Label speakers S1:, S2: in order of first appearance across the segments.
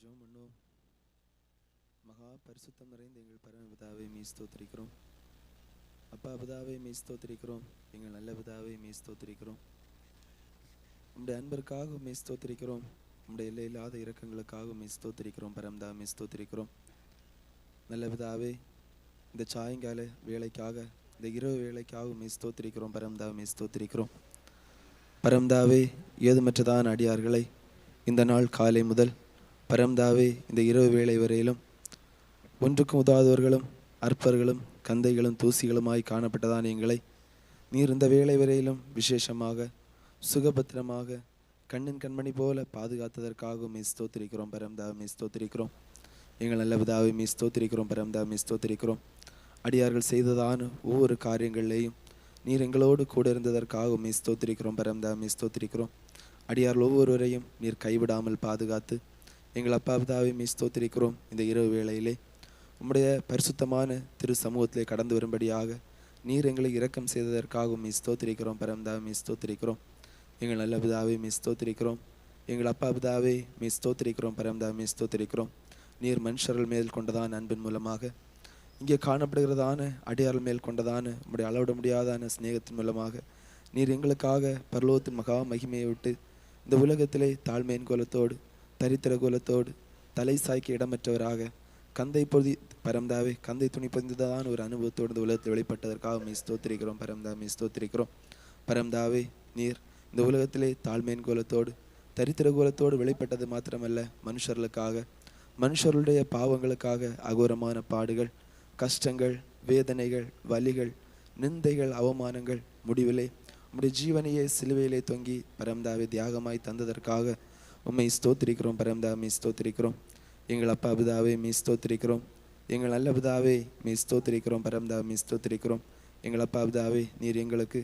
S1: ஜோம் பண்ணுவோம் மகா பரிசுத்தம் நிறைந்த எங்கள் பரமபிதாவை மீஸ்தோத்திரிக்கிறோம் அப்பா பிதாவை மீஸ்தோத்திரிக்கிறோம் எங்கள் நல்ல பிதாவை மீ உங்களுடைய அன்பருக்காக அன்பிற்காக உங்களுடைய ஸ்தோத்திரிக்கிறோம். உம்முடைய எல்லையில்லாத இரக்கங்களுக்காக மீ ஸ்தோத்திரிக்கிறோம். பரம்தா மீ நல்ல பிதாவே இந்த சாயங்கால வேலைக்காக இந்த இரவு வேலைக்காக மீ ஸ்தோத்திரிக்கிறோம். பரம்தா பரம்தாவே ஏதுமற்றதான அடியார்களை இந்த நாள் காலை முதல் பரம்தாவே இந்த இரவு வேளை வரையிலும் ஒன்றுக்கும் உதாதவர்களும் அற்பர்களும் கந்தைகளும் தூசிகளுமாய் காணப்பட்டதான எங்களை நீர் இந்த வேளை வரையிலும் விசேஷமாக சுகபத்திரமாக கண்ணின் கண்மணி போல பாதுகாத்ததற்காக மீ ஸ்தோத்திரிக்கிறோம் பரம்தாவை மீ ஸ்தோத்திரிக்கிறோம். எங்கள் நல்ல பிதாவை மீ ஸ்தோத்திரிக்கிறோம் பரம்தா மீ அடியார்கள் செய்ததான ஒவ்வொரு காரியங்களிலேயும் நீர் எங்களோடு கூட இருந்ததற்காக மீ ஸ்தோத்திரிக்கிறோம் பரம்தா மீ ஸ்தோத்திரிக்கிறோம். அடியார்கள் ஒவ்வொருவரையும் நீர் கைவிடாமல் பாதுகாத்து எங்கள் அப்பா பிதாவை மீ ஸ்தோத்திரிக்கிறோம் இந்த இரவு வேளையிலே. உம்முடைய பரிசுத்தமான திரு சமூகத்திலே கடந்து வரும்படியாக நீர் எங்களை இரக்கம் செய்ததற்காக மீ ஸ்தோத்திரிக்கிறோம். பரம்தா மீ ஸ்தோத்திரிக்கிறோம். எங்கள் நல்ல பிதாவை மீ ஸ்தோத்திரிக்கிறோம். எங்கள் அப்பா பிதாவை மீ ஸ்தோத்திரிக்கிறோம். பரம்தா மீ ஸ்தோத்திரிக்கிறோம். நீர் மனுஷர்கள் மேல் கொண்டதான அன்பின் மூலமாக இங்கே காணப்படுகிறதான அடியார்கள் மேல் கொண்டதான உங்களுடைய அளவிட முடியாதான சிநேகத்தின் மூலமாக நீர் எங்களுக்காக பரலோகத்தின் மகா மகிமையை விட்டு இந்த உலகத்திலே தாழ்மையின் கோலத்தோடு தரித்திர குலத்தோடு தலை சாய்க்க இடமற்றவராக கந்தை பொதி பரம்தாவே கந்தை துணி பொதிந்ததான ஒரு அனுபவத்தோடு இந்த உலகத்தில் வெளிப்பட்டதற்காக மீ ஸ்தோத்திரிக்கிறோம். பரம்தா மீ ஸ்தோத்திரிக்கிறோம். பரம்தாவே நீர் இந்த உலகத்திலே தாழ்மையின் கோலத்தோடு தரித்திர கோலத்தோடு வெளிப்பட்டது மாத்திரமல்ல மனுஷர்களுக்காக மனுஷர்களுடைய பாவங்களுக்காக அகோரமான பாடுகள் கஷ்டங்கள் வேதனைகள் வலிகள் நிந்தைகள் அவமானங்கள் முடிவிலே உங்களுடைய ஜீவனையே சிலுவையிலே தொங்கி பரம்தாவை தியாகமாய் தந்ததற்காக உண்மை ஸ்தோத்திரிக்கிறோம் பரம்தா மீ ஸ்தோத்திரிக்கிறோம். எங்கள் அப்பா பிதாவே மீ ஸ்தோத்திரிக்கிறோம். எங்கள் நல்ல பிதாவே மீ ஸ்தோத்திரிக்கிறோம் பரம்தா மீ ஸ்தோத்திரிக்கிறோம். எங்கள் அப்பா பிதாவே நீர் எங்களுக்கு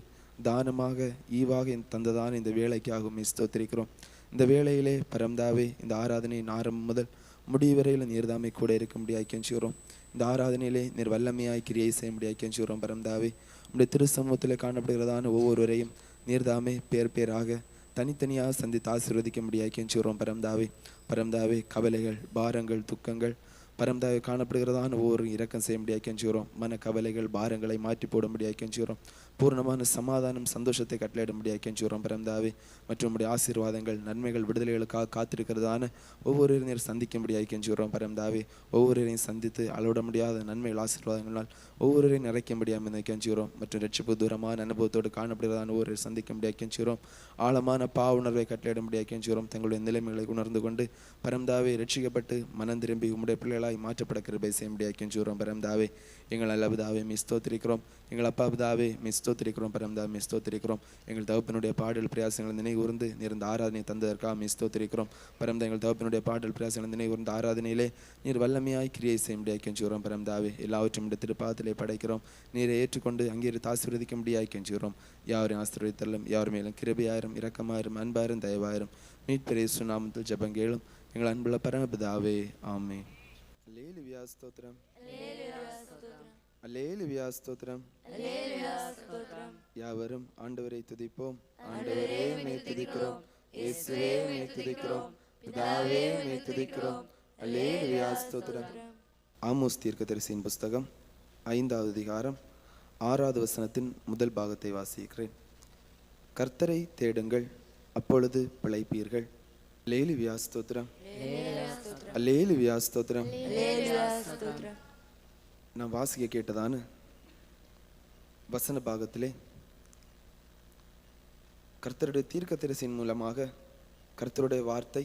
S1: தானமாக ஈவாக தந்ததான இந்த வேலைக்காக மீ ஸ்தோத்திரிக்கிறோம். இந்த வேளையிலே பரம்தாவே இந்த ஆராதனையின் ஆரம்பம் முதல் முடிவரையில் நீர்தாமை கூட இருக்க முடியாது கெஞ்சுகிறோம். இந்த ஆராதனையிலே நீர் வல்லமையாய் கிரியை செய்ய முடியாது கெஞ்சுகிறோம் பரம்தாவே. உடைய திரு சமூகத்தில் காணப்படுகிறதான ஒவ்வொருவரையும் நீர்தாமே பேர் பேராக தனித்தனியாக சந்தித்து ஆசீர்வதிக்க முடியாது. கெஞ்சுகிறோம் பரம்தாவே பரம்தாவே கவலைகள் பாரங்கள் துக்கங்கள் பரம்தாவை காணப்படுகிறதான ஒவ்வொரு இரக்கம் செய்ய முடியாது கெஞ்சுகிறோம் மன கவலைகள் பாரங்களை மாற்றி போட முடியாது கெஞ்சுகிறோம் பூர்ணமான சமாதானம் சந்தோஷத்தை கட்டளையிட முடியாது கெஞ்சுகிறோம் பரம்தாவே மற்றும் உடைய ஆசீர்வாதங்கள் நன்மைகள் விடுதலைகளுக்காக காத்திருக்கிறதான ஒவ்வொரு நீர் சந்திக்க முடியாது கெஞ்சுகிறோம் பரம்தாவே ஒவ்வொருவரையும் சந்தித்து அளவிட முடியாத நன்மைகள் ஆசீர்வாதங்களால் ஒவ்வொருவரையும் நிறைக்க முடியாமல் கெஞ்சுகிறோம் மற்றும் ரட்சிப்பு தூரமான அனுபவத்தோடு காணப்படுகிறதான ஒவ்வொரு சந்திக்க முடியாது கெஞ்சுகிறோம் ஆழமான பா உணர்வை கட்டளையிட முடியாது கெஞ்சுகிறோம் தங்களுடைய நிலைமைகளை உணர்ந்து கொண்டு பரம்தாவே ரட்சிக்கப்பட்டு மனம் திரும்பி உம்முடைய பிள்ளைகளாய் மாற்றப்பட கிருபை செய்ய முடியாது கெஞ்சுகிறோம் பரம்தாவே எங்கள் நல்ல பிதாவே மீ எங்கள் அப்பா பிதாவே மீ ஸ்தோத்திரிக்கிறோம். பரம்தா மீ எங்கள் தகப்பனுடைய பாடல் பிரயாசங்கள் நினைவு உருந்து நிறந்த ஆராதனை தந்ததற்காக மீ ஸ்தோத்திரிக்கிறோம். பரம்தா எங்கள் தகப்பனுடைய பாடல் பிரயாசங்கள் நினைவு நினைவுர்ந்த ஆராதனையிலே நீர் வல்லமையாய் கிரியை செய்ய முடியாது கெஞ்சுகிறோம் பரம்தாவே எல்லாவற்றும் இந்த திருப்பாதத்திலே படைக்கிறோம். நீரை ஏற்றுக்கொண்டு அங்கீகரித்து ஆசீர்வதிக்க முடியாது கெஞ்சுகிறோம் யாவரையும் ஆசீர்வதித்தல்லும் யார் மேலும் கிருபையாயிரும் இரக்கமாயிரும் அன்பாயிரும் தயவாயிரும் மீட்பெரிய சுனாமத்தில் ஜபங்கேளும். எங்கள் அன்புள்ள பரமபிதாவே ஆமே அல்லேலுவியா ஸ்தோத்திரம் அல்லேலுவியா ஸ்தோத்திரம் யாவரும் ஆண்டவரை துதிப்போம். ஆண்டவரே மே துதிக்கிறோம். இயேசுவே மே துதிக்கிறோம். பிதாவே மே துதிக்கிறோம். அல்லேலுவியா ஸ்தோத்திரம் ஆமோஸ் தீர்க்கதரிசியின் புஸ்தகம் ஐந்தாவது அதிகாரம் ஆறாவது வசனத்தின் முதல் பாகத்தை வாசிக்கிறேன். கர்த்தரை தேடுங்கள் அப்பொழுது பிழைப்பீர்கள். லேலி வியாஸ்தோத்திரம் அல்லேலு வியாஸ்தோத்திரம். நான் வாசிக்க கேட்டதான வசன பாகத்திலே கர்த்தருடைய தீர்க்கதரிசியின் மூலமாக கர்த்தருடைய வார்த்தை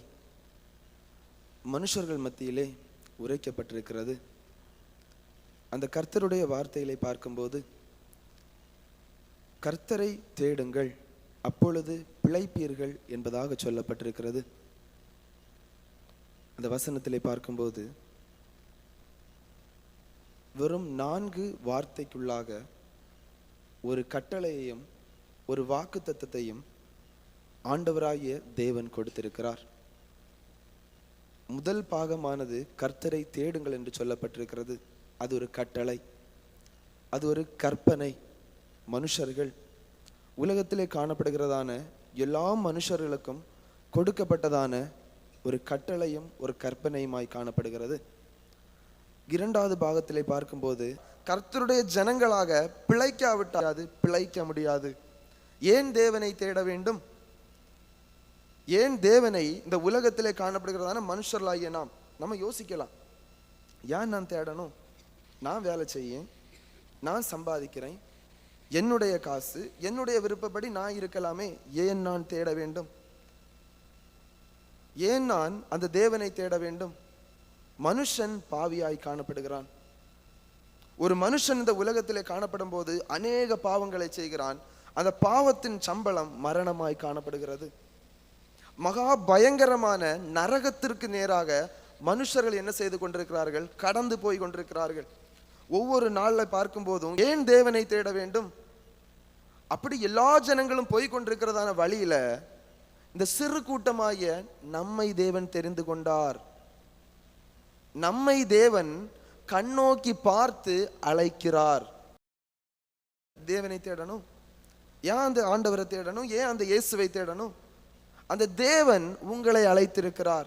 S1: மனுஷர்கள் மத்தியிலே உரைக்கப்பட்டிருக்கிறது. அந்த கர்த்தருடைய வார்த்தைகளை பார்க்கும்போது கர்த்தரை தேடுங்கள் அப்பொழுது பிழைப்பீர்கள் என்பதாக சொல்லப்பட்டிருக்கிறது. அந்த வசனத்திலே பார்க்கும்போது வெறும் நான்கு வார்த்தைக்குள்ளாக ஒரு கட்டளையையும் ஒரு வாக்கு தத்தத்தையும் ஆண்டவராகிய தேவன் கொடுத்திருக்கிறார். முதல் பாகமானது கர்த்தரை தேடுங்கள் என்று சொல்லப்பட்டிருக்கிறது. அது ஒரு கட்டளை. அது ஒரு கற்பனை. மனுஷர்கள் உலகத்திலே காணப்படுகிறதான எல்லா மனுஷர்களுக்கும் கொடுக்கப்பட்டதான ஒரு கட்டளையும் ஒரு கற்பனையுமாய் காணப்படுகிறது. இரண்டாவது பாகத்திலே பார்க்கும்போது கர்த்தருடைய ஜனங்களாக பிழைக்காவிட்டாது பிழைக்க முடியாது. ஏன் தேவனை தேட வேண்டும்? ஏன் தேவனை இந்த உலகத்திலே காணப்படுகிறதான மனுஷர்களாகிய நாம்? நம்ம யோசிக்கலாம். ஏன் நான் தேடணும்? நான் வேலை செய்யேன். நான் சம்பாதிக்கிறேன். என்னுடைய காசு என்னுடைய விருப்பப்படி நான் இருக்கலாமே. ஏன் நான் தேட வேண்டும்? ஏன் நான் அந்த தேவனை தேட வேண்டும்? மனுஷன் பாவியாய் காணப்படுகிறான். ஒரு மனுஷன் இந்த உலகத்திலே காணப்படும் போது அநேக பாவங்களை செய்கிறான். அந்த பாவத்தின் சம்பளம் மரணமாய் காணப்படுகிறது. மகா பயங்கரமான நரகத்திற்கு நேராக மனுஷர்கள் என்ன செய்து கொண்டிருக்கிறார்கள்? கடந்து போய் கொண்டிருக்கிறார்கள். ஒவ்வொரு நாளில் பார்க்கும் போதும் ஏன் தேவனை தேட வேண்டும்? அப்படி எல்லா ஜனங்களும் போய் கொண்டிருக்கிறதான வழியில இந்த சிறு கூட்டமாகிய நம்மை தேவன் தெரிந்து கொண்டார். நம்மை தேவன் கண்ணோக்கி பார்த்து அழைக்கிறார். தேவனை தேடணும்? ஏன் அந்த ஆண்டவரை தேடணும்? ஏன் அந்த இயேசுவை தேடணும்? அந்த தேவன் உங்களை அழைத்திருக்கிறார்.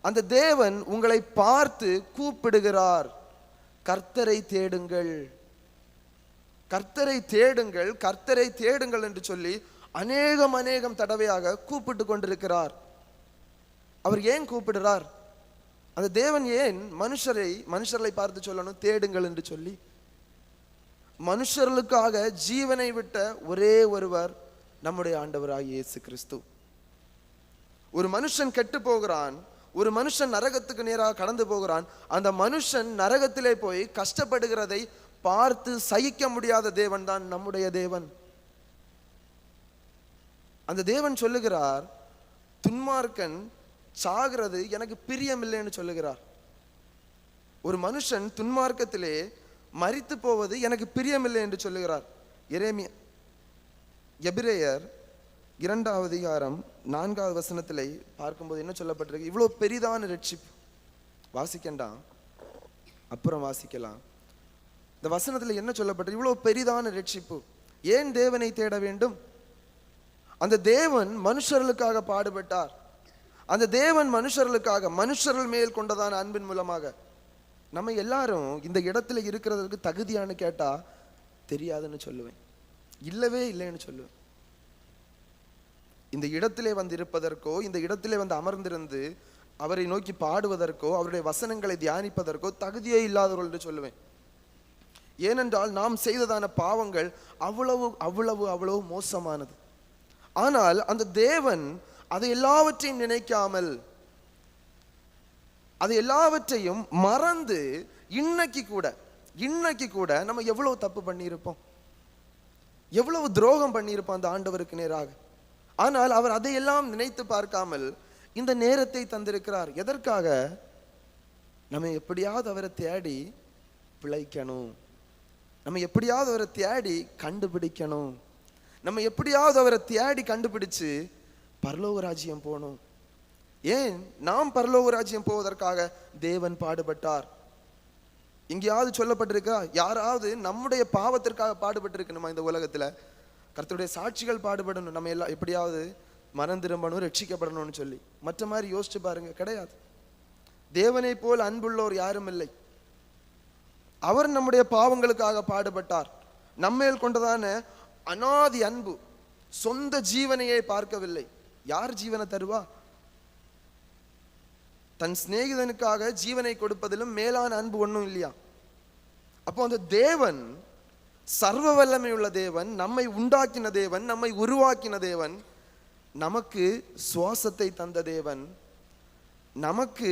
S1: அந்த தேவன் உங்களை பார்த்து கூப்பிடுகிறார். கர்த்தரை தேடுங்கள். கர்த்தரை தேடுங்கள். கர்த்தரை தேடுங்கள் என்று சொல்லி அநேகம் அநேகம் தடவையாக கூப்பிட்டு கொண்டிருக்கிறார். அவர் ஏன் கூப்பிடுறார்? அந்த தேவன் ஏன் மனுஷரை மனுஷர்களை பார்த்து சொல்லணும் தேடுங்கள் என்று சொல்லி? மனுஷர்களுக்காக ஜீவனை விட்ட ஒரே ஒருவர் நம்முடைய ஆண்டவராக இயேசு கிறிஸ்து. ஒரு மனுஷன் கெட்டு போகிறான் ஒரு மனுஷன் நரகத்துக்கு நேராக கடந்து போகிறான் அந்த மனுஷன் நரகத்திலே போய் கஷ்டப்படுகிறதை பார்த்து சகிக்க முடியாத தேவன் தான் நம்முடைய தேவன். அந்த தேவன் சொல்லுகிறார் துன்மார்க்கன் சாகிறது எனக்கு பிரியமில்லைன்னு சொல்லுகிறார். ஒரு மனுஷன் துன்மார்க்கத்திலே மறித்து போவது எனக்கு பிரியமில்லை என்று சொல்லுகிறார். இரேமிய எபிரேயர் இரண்டாவது அதிகாரம் நான்காவது வசனத்திலே பார்க்கும்போது என்ன சொல்லப்பட்டிருக்கு? இவ்வளோ பெரிதான ரட்சிப்பு. வாசிக்கண்டாம். அப்புறம் வாசிக்கலாம். இந்த வசனத்தில் என்ன சொல்லப்பட்டிருக்கு? இவ்வளோ பெரிதான ரட்சிப்பு. ஏன் தேவனை தேட வேண்டும்? அந்த தேவன் மனுஷர்களுக்காக பாடுபட்டார். அந்த தேவன் மனுஷர்களுக்காக மனுஷர்கள் மேல் கொண்டதான அன்பின் மூலமாக. நம்ம எல்லாரும் இந்த இடத்துல இருக்கிறதுக்கு தகுதியானு கேட்டால் தெரியாதுன்னு சொல்லுவேன். இல்லவே இல்லைன்னு சொல்லுவேன். இந்த இடத்திலே வந்து இருப்பதற்கோ இந்த இடத்திலே வந்து அமர்ந்திருந்து அவரை நோக்கி பாடுவதற்கோ அவருடைய வசனங்களை தியானிப்பதற்கோ தகுதியே இல்லாதவர்கள் என்று சொல்லுவேன். ஏனென்றால் நாம் செய்ததான பாவங்கள் அவ்வளவு அவ்வளவு அவ்வளவு மோசமானது. ஆனால் அந்த தேவன் அது எல்லாவற்றையும் நினைக்காமல் அது எல்லாவற்றையும் மறந்து இன்னைக்கு கூட இன்னைக்கு கூட நம்ம எவ்வளவு தப்பு பண்ணியிருப்போம்? எவ்வளவு துரோகம் பண்ணியிருப்போம் அந்த ஆண்டவருக்கு நேராக? ஆனால் அவர் அதையெல்லாம் நினைத்து பார்க்காமல் இந்த நேரத்தை தந்திருக்கிறார். எதற்காக? நம்ம எப்படியாவது அவரை தேடி பிழைக்கணும். நம்ம எப்படியாவது அவரை தேடி கண்டுபிடிக்கணும். நம்ம எப்படியாவது அவரை தேடி கண்டுபிடிச்சு பரலோக ராஜ்யம் போகணும். ஏன்? நாம் பரலோக ராஜ்யம் போவதற்காக தேவன் பாடுபட்டார். எங்கேயாவது சொல்லப்பட்டிருக்கா? யாராவது நம்முடைய பாவத்திற்காக பாடுபட்டிருக்கணுமா இந்த உலகத்துல. கர்த்தருடைய சாட்சிகள் பாடுபடணும். நம்ம எல்லாம் எப்படியாவது மனம் திரும்பணும் ரட்சிக்கப்படணும்னு சொல்லி. மற்ற மாதிரி யோசிச்சு பாருங்க கிடையாது. தேவனை போல் அன்புள்ளோர் யாரும் இல்லை. அவர் நம்முடைய பாவங்களுக்காக பாடுபட்டார். நம்மேல் கொண்டதான அனாதி அன்பு சொந்த ஜீவனையே பார்க்கவில்லை. யார் ஜீவனை தருவா? தன் சிநேகிதனுக்காக ஜீவனை கொடுப்பதிலும் மேலான அன்பு ஒன்றும் இல்லையா? அப்போ அந்த தேவன் சர்வ வல்லமை உள்ள தேவன் நம்மை உண்டாக்கின தேவன் நம்மை உருவாக்கின தேவன் நமக்கு சுவாசத்தை தந்த தேவன் நமக்கு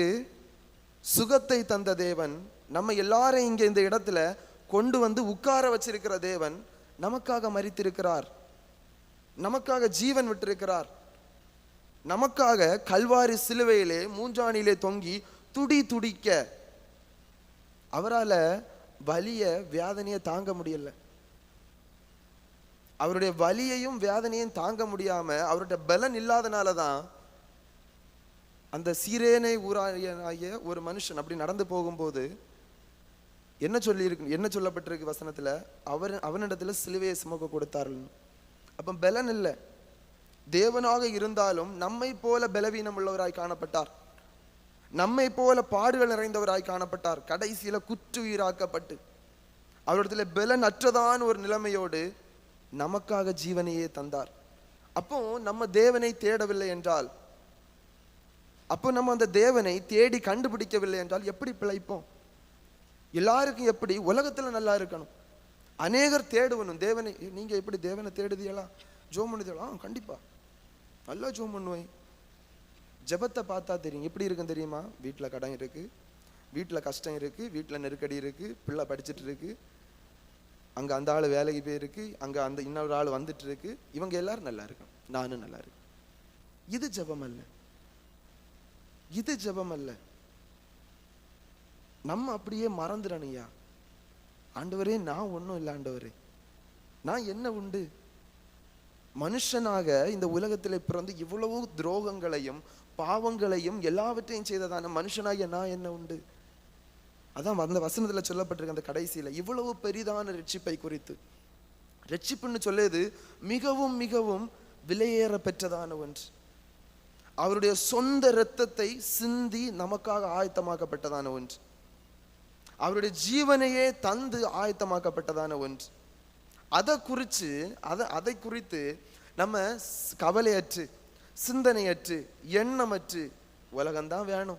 S1: சுகத்தை தந்த தேவன் நம்ம எல்லாரையும் இங்கே இந்த இடத்துல கொண்டு வந்து உட்கார வச்சிருக்கிற தேவன் நமக்காக மறித்திருக்கிறார் நமக்காக ஜீவன் விட்டிருக்கிறார். நமக்காக கல்வாரி சிலுவையிலே மூஞ்சானிலே தொங்கி துடி துடிக்க. அவரால வலிய வேதனையை தாங்க முடியல. அவருடைய வலியையும் வேதனையும் தாங்க முடியாம அவருடைய பலன் இல்லாதனால தான் அந்த சீரேனை ஊராகிய ஒரு மனுஷன் அப்படி நடந்து போகும்போது என்ன சொல்லியிருக்கு என்ன சொல்லப்பட்டிருக்கு வசனத்தில்? அவர் அவனிடத்தில் சிலுவையை சுமக்க கொடுத்தார்கள். அப்போ பலன் இல்லை. தேவனாக இருந்தாலும் நம்மை போல பலவீனம் உள்ளவராய் காணப்பட்டார். நம்மை போல பாடுகள் நிறைந்தவராய் காணப்பட்டார். கடைசியில குற்றுயிராக்கப்பட்டு அவரிடத்துல பலன் அற்றதான ஒரு நிலைமையோடு நமக்காக ஜீவனையே தந்தார். அப்போ நம்ம தேவனை தேடவில்லை என்றால் அப்போ நம்ம அந்த தேவனை தேடி கண்டுபிடிக்கவில்லை என்றால் எப்படி பிழைப்போம்? எல்லாருக்கும் எப்படி? உலகத்தில் நல்லா இருக்கணும். அநேகர் தேடுவனும் தேவனை நீங்கள் எப்படி தேவனை தேடுதீங்களா? ஜோம் பண்ணுதியலாம் கண்டிப்பாக நல்லா ஜோம் பண்ணுவேன். ஜெபத்தை பார்த்தா தெரியும். எப்படி இருக்கும் தெரியுமா? வீட்டில் கடன் இருக்குது வீட்டில் கஷ்டம் இருக்குது வீட்டில் நெருக்கடி இருக்குது பிள்ளை படிச்சுட்டு இருக்கு. அங்கே அந்த ஆள் வேலைக்கு போயிருக்கு அங்கே அந்த இன்னொரு ஆள் வந்துட்டு இருக்கு. இவங்க எல்லாரும் நல்லா இருக்கும் நானும் நல்லா இருக்கேன் இது ஜெபம் அல்ல. இது ஜெபம் அல்ல. நம்ம அப்படியே மறந்துடணுயா ஆண்டவரே நான் ஒன்றும் இல்லை ஆண்டவரே. நான் என்ன உண்டு? மனுஷனாக இந்த உலகத்தில் பிறந்து இவ்வளவு துரோகங்களையும் பாவங்களையும் எல்லாவற்றையும் செய்ததான மனுஷனாகிய நான் என்ன உண்டு? அதான் அந்த வசனத்தில் சொல்லப்பட்டிருக்க அந்த கடைசியில் இவ்வளவு பெரிதான ரட்சிப்பை குறித்து. ரட்சிப்புன்னு சொல்லியது மிகவும் மிகவும் விலையேற பெற்றதான ஒன்று. அவருடைய சொந்த இரத்தத்தை சிந்தி நமக்காக ஆயத்தமாக்கப்பட்டதான ஒன்று. அவருடைய ஜீவனையே தந்து ஆயத்தமாக்கப்பட்டதான ஒன்று. அதை குறித்து அதை அதை குறித்து நம்ம கவலையற்று சிந்தனையற்று எண்ணமற்று உலகம்தான் வேணும்.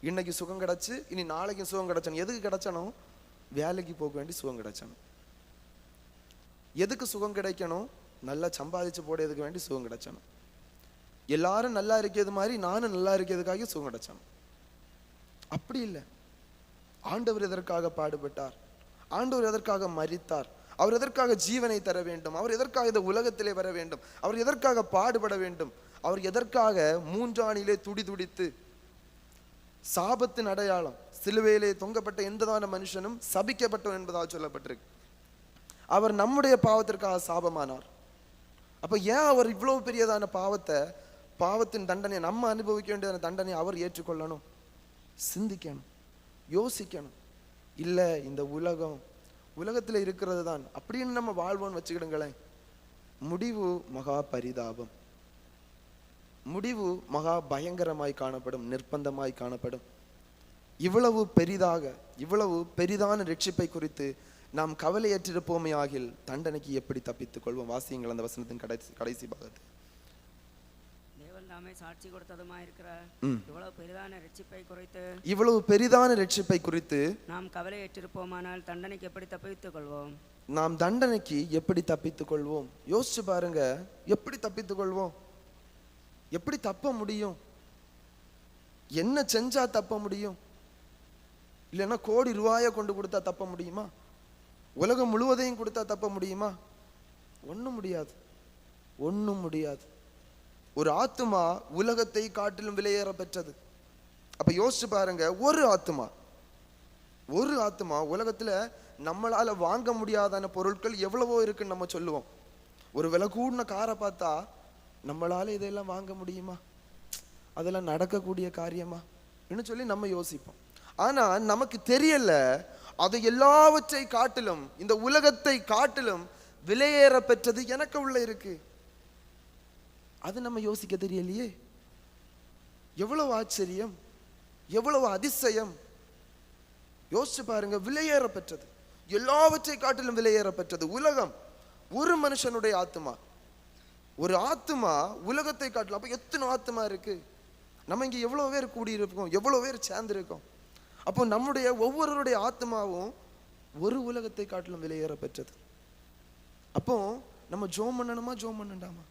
S1: இன்னைக்கு சுகம் கிடச்சி இனி நாளைக்கு சுகம் கிடச்சணும். எதுக்கு கிடைச்சணும்? வேலைக்கு போக வேண்டி சுகம் கிடச்சணும். எதுக்கு சுகம் கிடைக்கணும்? நல்லா சம்பாதிச்சு போடுறதுக்கு வேண்டி சுகம் கிடைச்சணும். எல்லாரும் நல்லா இருக்கிறது மாதிரி நானும் நல்லா இருக்கிறதுக்காக சுகம் கிடைச்சணும். அப்படி இல்லை. ஆண்டவர் எதற்காக பாடுபட்டார்? ஆண்டவர் எதற்காக மறித்தார் அவர் எதற்காக ஜீவனை தர வேண்டும்? அவர் எதற்காக இந்த உலகத்திலே வர வேண்டும்? அவர் எதற்காக பாடுபட வேண்டும்? அவர் எதற்காக மூன்றாணிலே துடி துடித்து சாபத்தின் அடையாளம் சிலுவையிலே தொங்கப்பட்ட எந்ததான மனுஷனும் சபிக்கப்பட்டவன் என்பதாக சொல்லப்பட்டிருக்கு. அவர் நம்முடைய பாவத்திற்காக சாபமானார். அப்போ ஏன் அவர் இவ்வளவு பெரியதான பாவத்தை பாவத்தின் தண்டனை நம்ம அனுபவிக்க வேண்டியதான தண்டனை அவர் ஏற்றுக்கொள்ளணும்? சிந்திக்கணும். யோசிக்கணும். இல்ல இந்த உலகம் உலகத்துல இருக்கிறது தான். அப்படின்னு நம்ம வாழ்வோன்னு வச்சுக்கிடுங்களேன். முடிவு மகா பரிதாபம். முடிவு மகா பயங்கரமாய் காணப்படும் நிர்பந்தமாய் காணப்படும். இவ்வளவு பெரிதாக இவ்வளவு பெரிதான ரட்சிப்பை குறித்து நாம் கவலையற்றிருப்போமே ஆகில் தண்டனைக்கு எப்படி தப்பித்துக் கொள்வோம்? வாசியங்கள் அந்த வசனத்தின் கடைசி கடைசி பாகத்தை.
S2: தாமே சாட்சி கொடுத்ததுமாயிருக்கிற
S1: ம்.
S2: இவ்வளவு பெரிதான ரட்சிப்பை குறித்து?
S1: இவ்வளவு பெரிதான ரட்சிப்பை குறித்து
S2: நாம் கவலையற்றிருப்போமானால் தண்டனைக்கு எப்படி தப்பித்துக் கொள்வோம்?
S1: நாம் தண்டனைக்கு எப்படி தப்பித்துக் கொள்வோம்? யோசிச்சு பாருங்க. எப்படி தப்பித்துக் கொள்வோம்? எப்படி தப்ப முடியும்? என்ன செஞ்சா தப்ப முடியும்? இல்லைன்னா கோடி ரூபாயை கொண்டு கொடுத்தா தப்ப முடியுமா? உலகம் முழுவதையும் கொடுத்தா தப்ப முடியுமா? ஒண்ணும் முடியாது. ஒண்ணும் முடியாது. ஒரு ஆத்துமா உலகத்தை காட்டிலும் விலையேற பெற்றது. அப்போ யோசிச்சு பாருங்க ஒரு ஆத்துமா. ஒரு ஆத்மா உலகத்தில் நம்மளால் வாங்க முடியாதான பொருட்கள் எவ்வளவோ இருக்குன்னு நம்ம சொல்லுவோம். ஒரு விலை கூடின காரை பார்த்தா நம்மளால் இதெல்லாம் வாங்க முடியுமா? அதெல்லாம் நடக்கக்கூடிய காரியமா? என்று சொல்லி நம்ம யோசிப்போம். ஆனால் நமக்கு தெரியல அது எல்லாவற்றை காட்டிலும் இந்த உலகத்தை காட்டிலும் விலையேற பெற்றது எனக்கு உள்ள இருக்குது அது நம்ம யோசிக்க தெரியலையே. எவ்வளவு ஆச்சரியம் எவ்வளவு அதிசயம். யோசிச்சு பாருங்க விலையேற பெற்றது எல்லாவற்றை காட்டிலும் விலையேற பெற்றது உலகம் ஒரு மனுஷனுடைய ஆத்துமா. ஒரு ஆத்துமா உலகத்தை காட்டிலும். அப்போ எத்தனை ஆத்துமா இருக்கு? நம்ம இங்க எவ்வளவு பேர் கூடியிருக்கோம் எவ்வளோ எவ்வளவு பேர் சேர்ந்துருக்கோம். அப்போ நம்முடைய ஒவ்வொருவருடைய ஆத்மாவும் ஒரு உலகத்தை காட்டிலும் விலையேற பெற்றது அப்போ நம்ம ஜோம் பண்ணணுமா ஜோம் பண்ணண்டாமா?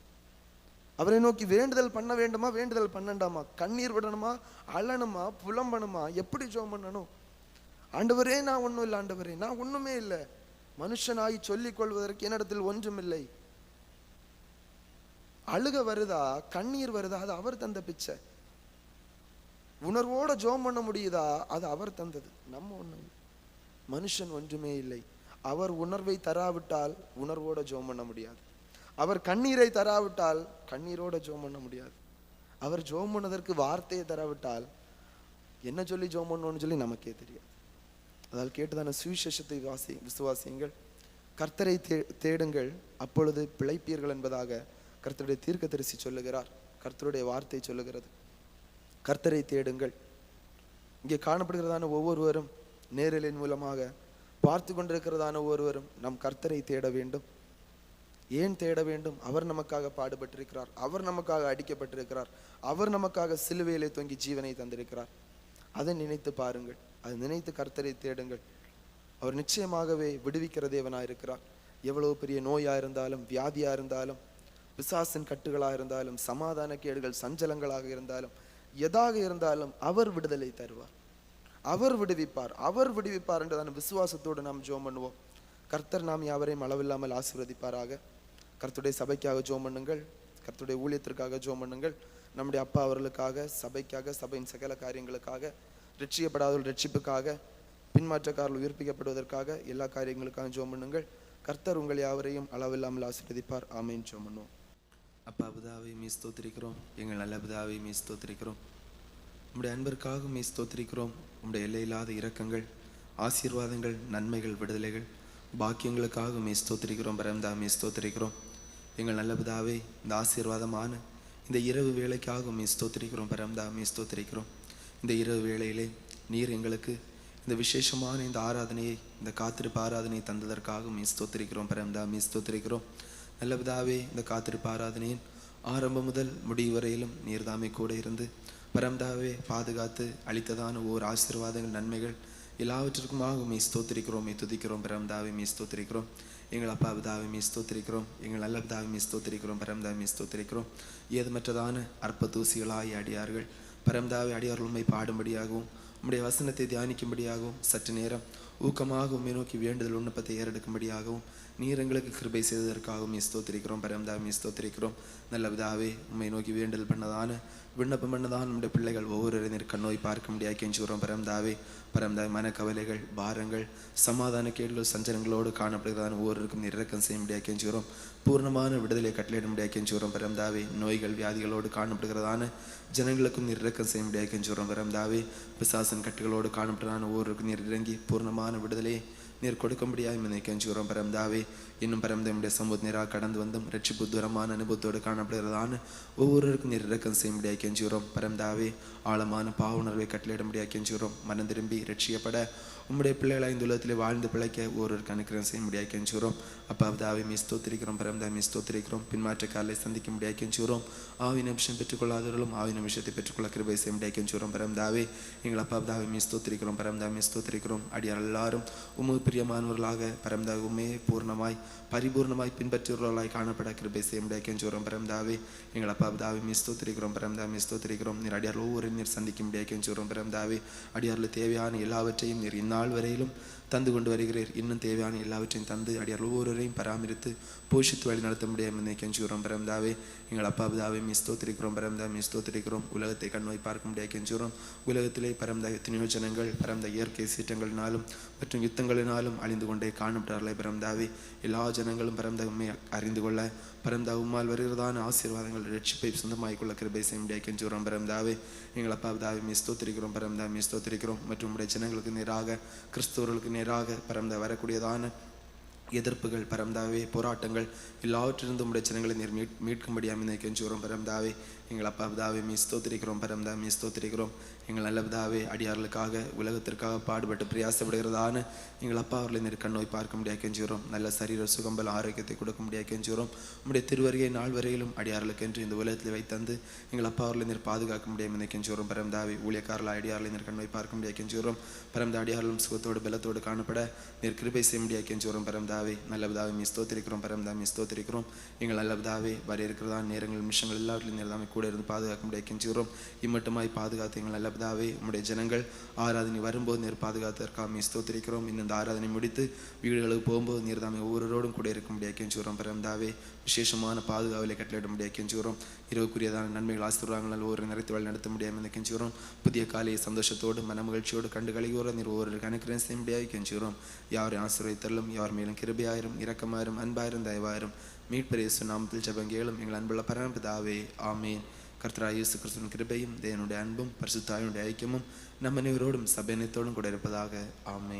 S1: அவரை நோக்கி வேண்டுதல் பண்ண வேண்டுமா வேண்டுதல் பண்ணண்டாமா? கண்ணீர் விடணுமா அழணுமா புலம்பணுமா? எப்படி ஜோம் பண்ணணும்? ஆண்டவரே நான் ஒன்றும் இல்லை ஆண்டவரே நான் ஒன்றுமே இல்லை. மனுஷனாகி சொல்லிக் கொள்வதற்கு என்னிடத்தில் ஒன்றுமில்லை அழுக வருதா? கண்ணீர் வருதா? அது அவர் தந்த பிச்சை. உணர்வோட ஜோம் பண்ண முடியுதா? அது அவர் தந்தது. நம்ம ஒன்றும் மனுஷன் ஒன்றுமே இல்லை. அவர் உணர்வை தராவிட்டால் உணர்வோட ஜோம் பண்ண முடியாது. அவர் கண்ணீரை தராவிட்டால் கண்ணீரோட ஜோம் பண்ண முடியாது. அவர் ஜோம் பண்ணதற்கு வார்த்தையை தராவிட்டால் என்ன சொல்லி ஜோம் பண்ணணும்னு சொல்லி நமக்கே தெரியாது. அதால் கேட்டுதான சுவிசேஷத்தை வாசி விசுவாசியுங்கள். கர்த்தரை தே தேடுங்கள். அப்பொழுது பிழைப்பீர்கள் என்பதாக
S3: கர்த்தருடைய தீர்க்க தரிசி சொல்லுகிறார். கர்த்தருடைய வார்த்தை சொல்லுகிறது. கர்த்தரை தேடுங்கள். இங்கே காணப்படுகிறதான ஒவ்வொருவரும் நேரலின் மூலமாக பார்த்து கொண்டிருக்கிறதான ஒவ்வொருவரும் நம் கர்த்தரை தேட வேண்டும். ஏன் தேட வேண்டும்? அவர் நமக்காக பாடுபட்டிருக்கிறார். அவர் நமக்காக அடிக்கப்பட்டிருக்கிறார். அவர் நமக்காக சிலுவையிலே தொங்கி ஜீவனை தந்திருக்கிறார். அதை நினைத்து பாருங்கள். அதை நினைத்து கர்த்தரை தேடுங்கள். அவர் நிச்சயமாகவே விடுவிக்கிற தேவனாக இருக்கிறார். எவ்வளவு பெரிய நோயா இருந்தாலும் வியாதியா இருந்தாலும் பிசாசின் கட்டுகளாக இருந்தாலும் சமாதான கேடுகள் சஞ்சலங்களாக இருந்தாலும் எதாக இருந்தாலும் அவர் விடுதலை தருவார். அவர் விடுவிப்பார். அவர் விடுவிப்பார் என்றதான விசுவாசத்தோடு நாம் ஜோம் பண்ணுவோம். கர்த்தர் நாம் யாவரையும் அளவில்லாமல் ஆசீர்வதிப்பாராக. கர்த்துடைய சபைக்காக ஜோம் பண்ணுங்கள். கர்த்துடைய ஊழியத்திற்காக ஜோம் பண்ணுங்கள். நம்முடைய அப்பா அவர்களுக்காக சபைக்காக சபையின் சகல காரியங்களுக்காக ரட்சிக்கப்படாதவர்கள் ரட்சிப்புக்காக பின்மாற்றக்காரர்கள் உயிர்ப்பிக்கப்படுவதற்காக எல்லா காரியங்களுக்காக ஜோம் பண்ணுங்கள். கர்த்தர் உங்கள் யாவரையும் அளவில்லாமல் ஆசீர்வதிப்பார். ஆமையும் ஜோம் பண்ணுவோம்.
S1: அப்பா புதாவை மீ ஸ்தோத்திரிக்கிறோம். எங்கள் நல்ல பிதாவை மீ ஸ்தோத்திரிக்கிறோம். உம்முடைய அன்பிற்காக மீ ஸ்தோத்திரிக்கிறோம். உம்முடைய எல்லையில்லாத இரக்கங்கள் ஆசீர்வாதங்கள் நன்மைகள் விடுதலைகள் பாக்கியங்களுக்காக மீ ஸ்தோத்திரிக்கிறோம். பரம்தா மீ ஸ்தோத்திரிக்கிறோம். எங்கள் நல்ல பிதாவே இந்த ஆசீர்வாதமான இந்த இரவு வேலைக்காக மீ ஸ்தோத்திரிக்கிறோம். பரம்தா மீ ஸ்தோத்திரிக்கிறோம். இந்த இரவு வேளையிலே நீர் எங்களுக்கு இந்த விசேஷமான இந்த ஆராதனையை இந்த காத்திருப்பு ஆராதனையை தந்ததற்காக மீ ஸ்தோத்திரிக்கிறோம். பரம்தா மீ ஸ்தோத்திரிக்கிறோம். நல்ல பிதாவே இந்த காத்திருப்பு ஆராதனையின் ஆரம்பம் முதல் முடிவு வரையிலும் நீர்தாமே கூட இருந்து பரம்தாவே பாதுகாத்து அளித்ததான ஓர் ஆசீர்வாதங்கள் நன்மைகள் எல்லாவற்றிற்குமாக மீ ஸ்தோத்திரிக்கிறோம். மீ துதிக்கிறோம். பிரம்தாவை மீ ஸ்தோத்திரிக்கிறோம். எங்கள் அப்பா பிதாவை மீ ஸ்தோத்திரிக்கிறோம். எங்கள் நல்ல பிதாவை மீ ஸ்தோத்திரிக்கிறோம். பரம்தாவை மீ ஸ்தோத்திரிக்கிறோம். ஏதுமற்றதான அற்ப தூசிகளாய் அடியார்கள் பரம்தாவை அடியார்கள் உண்மை பாடும்படியாகவும் உம்முடைய வசனத்தை தியானிக்கும்படியாகவும் சற்று நேரம் ஊக்கமாக உண்மை நோக்கி வேண்டுதல் விண்ணப்பத்தை ஏறெடுக்கும்படியாகவும் நீர் எங்களுக்கு கிருபை செய்ததற்காகவும் மீ ஸ்தோத்திரிக்கிறோம். பரம்தாவை ஸ்தோத்திரிக்கிறோம். நல்ல விதாவே உண்மை நோக்கி வேண்டுதல் பண்ணதான விண்ணப்பம் பண்ணதான் நம்முடைய பிள்ளைகள் ஒவ்வொரு நீர் கண்ணோய் பார்க்க முடியாது கெஞ்சுகிறோம் பரம்தாவே பரம்தாய் மனக்கவலைகள் பாரங்கள் சமாதான கேடுகள் சஞ்சனங்களோடு காணப்படுகிறதான ஒவ்வொருக்கும் இறக்கம் செய்ய முடியாது கெஞ்சுகிறோம். பூர்ணமான விடுதலை கட்டளையிட முடியாது கெஞ்சுகிறோம் பரம்தாவே நோய்கள் வியாதிகளோடு காணப்படுகிறதான ஜனங்களுக்கும் இறக்கம் செய்ய முடியாது கெஞ்சுகிறோம். பரம்தாவே பிசாசன் கட்டுகளோடு காணப்படுறதான ஒவ்வொருக்கும் இறங்கி பூர்ணமான விடுதலை நீர் கொடுக்கும்படியாக என்னை கெஞ்சுகிறோம் பரம்தாவே. இன்னும் பரம்தமுடைய சமூக நேராக கடந்து வந்தும் ரட்சிப்பு தூரமான அனுபவத்தோடு காணப்படுகிறதான ஒவ்வொருவருக்கும் நீர் இரக்கம் செய்ய முடியாது கெஞ்சுகிறோம் பரம்தாவே. ஆழமான பாவுணர்வை கட்டளையிட முடியாது கெஞ்சுகிறோம். மனம் திரும்பி ரட்சிக்கப்பட உம்முடைய பிள்ளைகளாக இந்த உலகத்தில் வாழ்ந்து பிழைக்க ஒருவருக்கு அனுக்கிரம் செய்ய முடியாது கெஞ்சுகிறோம் அப்பா தாவை மீ ஸ்தோத்திரிக்கிறோம் பரம்தா மீ ஸ்தோத்திரிக்கிறோம். பின்மாற்ற காலை சந்திக்க முடியாது கெஞ்சுகிறோம் ஆவி நிமிஷம் பெற்றுக்கொள்ளாதவர்களும் ஆவி நிமிஷத்தை பெற்றுக்கொள்ள கிருபை செய்ய முடியாது கெஞ்சுகிறோம் பரம்தாவே எங்கள் அப்பா தாவை மீ ஸ்தோத்திரிக்கிறோம் பரம்தா மீ ஸ்தோத்திரிக்கிறோம். அடியார் எல்லாரும் உமது பிரியமானவர்களாக பரம்தா உமே பூர்ணமாய் பரிபூர்ணமாய் பின்பற்றியவர்களாய் காணப்பட கிருபை செய்ய முடியாது கெஞ்சுகிறோம் பரம்தாவே எங்கள் அப்பா தாவை மீ ஸ்தோத்திரிக்கிறோம் பரம்தா மீ ஸ்தோத்திரிக்கிறோம். நீர் அடியார் ஒவ்வொரு நீர் சந்திக்க முடியாது கெஞ்சுகிறோம் பரம்தாவே அடியாரில் தேவையான எல்லாவற்றையும் நீர் நாள் வரையிலும் தந்து கொண்டு வருகிறீர். இன்னும் தேவையான எல்லாவற்றையும் தந்து அடியார் ஒவ்வொருவரையும் பராமரித்து போஷித்து வழி நடத்த முடியாமல் என்னை கெஞ்சுகிறோம். பரம்தாவே எங்கள் அப்பா பிதாவை மீ ஸ்தோத்திரிக்கிறோம். பரம்தா மீ ஸ்தோத்திரிக்கிறோம். உலகத்தை கண்நோய் பார்க்க முடியாது கெஞ்சுகிறோம். உலகத்திலே பரந்த எத்தனையோ ஜனங்கள் பரம்த இயற்கை சீற்றங்களினாலும் மற்றும் யுத்தங்களினாலும் அழிந்து கொண்டே காணப்பட்டார்களே பரம்தாவே. எல்லா ஜனங்களும் பரந்த உண்மை அறிந்து கொள்ள பரம்தா உம்மால் வருகிறதான ஆசீர்வாதங்கள் ரட்சிப்பை சொந்தமாய் கொள்ள கிருபை செய்ய முடியாது கெஞ்சுகிறோம். பரம்தாவே எங்கள் அப்பா பிதாவை மீ ஸ்தோத்திரிக்கிறோம். பரம்தா மீ ஸ்தோத்திரிக்கிறோம். மற்றும் உடைய ஜனங்களுக்கு நேராக கிறிஸ்தவர்களுக்கு நேராக பரந்த வரக்கூடியதான எதிர்ப்புகள் பரம்தாவே போராட்டங்கள் எல்லாவற்றிலிருந்தும் உடைய ஜனங்களை நீர் மீட் மீட்கும்படியாக என்னை கெஞ்சுகிறோம் பரம்தாவே எங்கள் அப்பா பிதாவை மீ ஸ்தோத்திரிக்கிறோம் பரம்தா மீ ஸ்தோத்திரிக்கிறோம். எங்கள் நல்ல பிதாவே அடியார்களுக்காக உலகத்திற்காக பாடுபட்டு பிரயாசப்படுகிறதான எங்கள் அப்பா அவர்களை நீர் கண்ணோய் பார்க்க முடியாது கெஞ்சுகிறோம். நல்ல சரீர சுகம்பல் ஆரோக்கியத்தை கொடுக்க முடியாது கெஞ்சுகிறோம். உடைய திருவருகை நாள் வரையிலும் அடியார்களுக்கு என்று இந்த உலகத்தில் வைத்தந்து எங்கள் அப்பா அவர்களை நீர் பாதுகாக்க முடியாது என்னை கெஞ்சுகிறோம் பரம்தாவே ஊழியக்காரர்கள் அடியார்களை நீர் கண்ணோய் பார்க்க முடியாது கெஞ்சுகிறோம். பரம்தா அடியார்களும் சுகத்தோடு பலத்தோடு காணப்பட நீர் கிருபை செய்ய முடியாது கெஞ்சுகிறோம் பிதாவே நல்ல பிதாவே மீ ஸ்தோத்திரிக்கிறோம் பரம்தா மீ ஸ்தோத்திரிக்கிறோம் எங்கள் நல்ல பிதாவே வர இருக்கிறதா நேரங்கள் நிமிஷங்கள் எல்லாவற்றிலும் நீர் கூட இருந்து பாதுகாக்க முடிய கெஞ்சுகிறோம் இம்மட்டுமாய் பாதுகாத்து எங்கள் நல்ல பிதாவே உம்முடைய ஜனங்கள் ஆராதனை வரும்போது நீர் பாதுகாத்ததற்காக மீ ஸ்தோத்திரிக்கிறோம் இன்னும் இந்த ஆராதனை முடித்து வீடுகளுக்கு போகும்போது நீர் தாமே ஒவ்வொருவரோடும் கூட இருக்க முடிய கெஞ்சுகிறோம் பரம்தாவே விசேஷமான பாதுகாவலை கட்டளையிட முடிய கெஞ்சுகிறோம் இரவுக்குரியதான நன்மைகள் ஆசீர்வாதங்கள் ஒவ்வொரு நிறைத்து வழி நடத்த முடியாமல் இந்த கெஞ்சுகிறோம் புதிய காலையை சந்தோஷத்தோடு மன மகிழ்ச்சியோடு கண்டு கழிவோடு நீர் ஒவ்வொரு அனுக்கிரம் செய்ய முடியாது கெஞ்சுகிறோம் யாரை ஆசீர்வதித்தரலும் யார் மேலும் கிருபையாயிரும் இரக்கமாயிரும் அன்பாயிரும் தயவாயிரும். மீட்பரேசு நாமத்தில் ஜபங்கேளும் எங்கள் அன்புள்ள பரமபிதாவே ஆமேன். கர்த்தரா இயேசு கிறிஸ்துவின் கிருபையும் தேவனுடைய அன்பும் பரிசுத்தாயுடைய ஐக்கியமும் நம்ம அனைவரோடும் சபையனத்தோடும் கூட இருப்பதாக ஆமேன்.